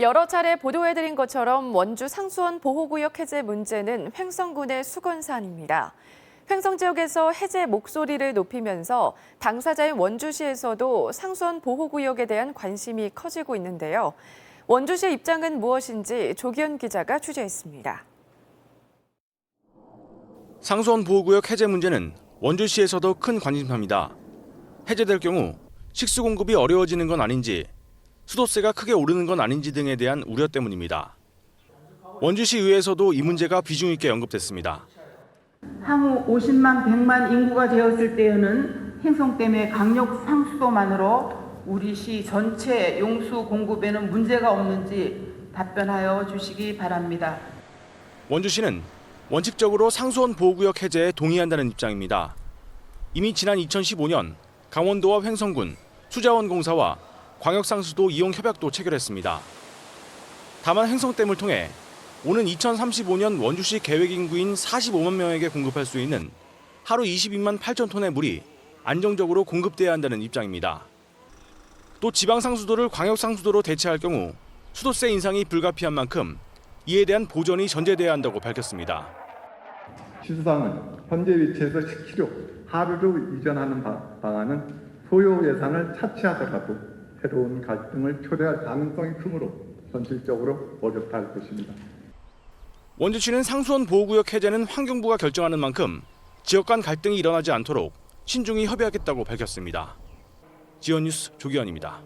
여러 차례 보도해드린 것처럼 원주 상수원 보호구역 해제 문제는 횡성군의 수건산입니다. 횡성 지역에서 해제 목소리를 높이면서 당사자인 원주시에서도 상수원 보호구역에 대한 관심이 커지고 있는데요. 원주시의 입장은 무엇인지 조기현 기자가 취재했습니다. 상수원 보호구역 해제 문제는 원주시에서도 큰 관심사입니다. 해제될 경우 식수 공급이 어려워지는 건 아닌지, 수도세가 크게 오르는 건 아닌지 등에 대한 우려 때문입니다. 원주시 의회에서도 이 문제가 비중 있게 언급됐습니다. 향후 50만 100만 인구가 되었을 때에는 행성댐의 강력 상수도만으로 우리 시 전체 용수 공급에는 문제가 없는지 답변하여 주시기 바랍니다. 원주시는 원칙적으로 상수원 보호구역 해제에 동의한다는 입장입니다. 이미 지난 2015년 강원도와 횡성군, 수자원공사와 광역상수도 이용 협약도 체결했습니다. 다만 횡성댐을 통해 오는 2035년 원주시 계획 인구인 45만 명에게 공급할 수 있는 하루 22만 8천 톤의 물이 안정적으로 공급돼야 한다는 입장입니다. 또 지방 상수도를 광역 상수도로 대체할 경우 수도세 인상이 불가피한 만큼 이에 대한 보전이 전제돼야 한다고 밝혔습니다. 시수상은 현재 위치에서 10km 하루로 이전하는 바- 방안은 소요 예산을 차치하더라도 새로운 갈등을 초래할 가능성이 크므로 현실적으로 어렵다 할 것입니다. 원주시는 상수원 보호구역 해제는 환경부가 결정하는 만큼 지역 간 갈등이 일어나지 않도록 신중히 협의하겠다고 밝혔습니다. 지연뉴스 조기현입니다.